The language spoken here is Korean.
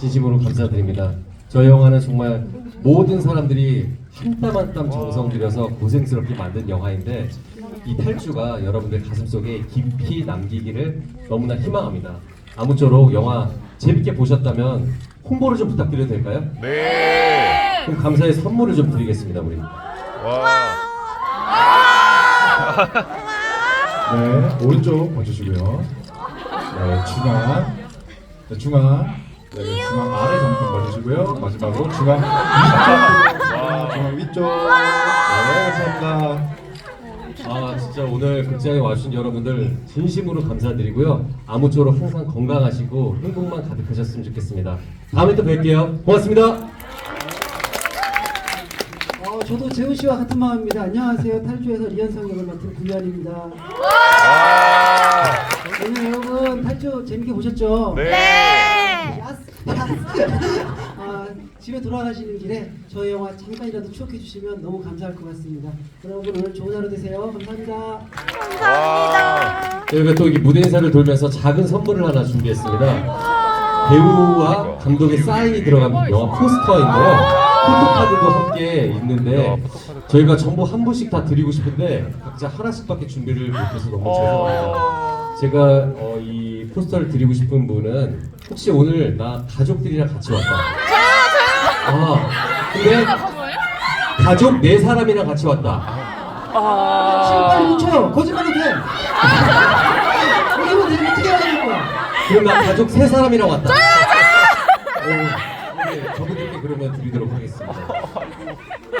진심으로 감사드립니다. 저 영화는 정말 모든 사람들이 한 땀 한 땀 정성 들여서 고생스럽게 만든 영화인데 이 탈주가 여러분들 가슴속에 깊이 남기기를 너무나 희망합니다. 아무쪼록 영화 재밌게 보셨다면 홍보를 좀 부탁드려도 될까요? 네. 그럼 감사의 선물을 좀 드리겠습니다, 우리. 와. 네, 오른쪽 봐주시고요. 네, 중앙. 네, 중앙. 네, 중앙 아래 잠깐 봐주시고요. 마지막으로 중앙 위쪽. 아, 중앙 위쪽. 네, 감사합니다. 아 진짜 오늘 극장에 와주신 여러분들 진심으로 감사드리고요. 아무쪼록 항상 건강하시고 행복만 가득하셨으면 좋겠습니다. 다음에 또 뵐게요. 고맙습니다. 어, 저도 재훈 씨와 같은 마음입니다. 안녕하세요. 탈주에서 리현성 역을 맡은 구현입니다. 와. 오늘 여러분 탈주 재밌게 보셨죠? 네. 아, 집에 돌아가시는 길에 저희 영화 잠깐이라도 추억해 주시면 너무 감사할 것 같습니다. 여러분 오늘 좋은 하루 되세요. 감사합니다. 와. 저희가 또 이게 무대 인사를 돌면서 작은 선물을 하나 준비했습니다. 배우와 감독의 사인이 들어간 영화 포스터인데요. 포토카드도 함께 있는데 저희가 전부 한 분씩 다 드리고 싶은데 각자 하나씩밖에 준비를 못해서 너무 죄송합니다. 제가 어, 이 포스터를 드리고 싶은 분은 혹시 오늘 나 가족들이랑 같이 왔다. 아, 근데 가족 네 사람이랑 같이 왔다. 지금 빨리 뭉쳐요. 거짓말도 돼. 이거 되면 어떻게 되는 거야? 그럼 나 가족 세 사람이랑 왔다. 오, 네, 저분들께 그러면 드리도록 하겠습니다.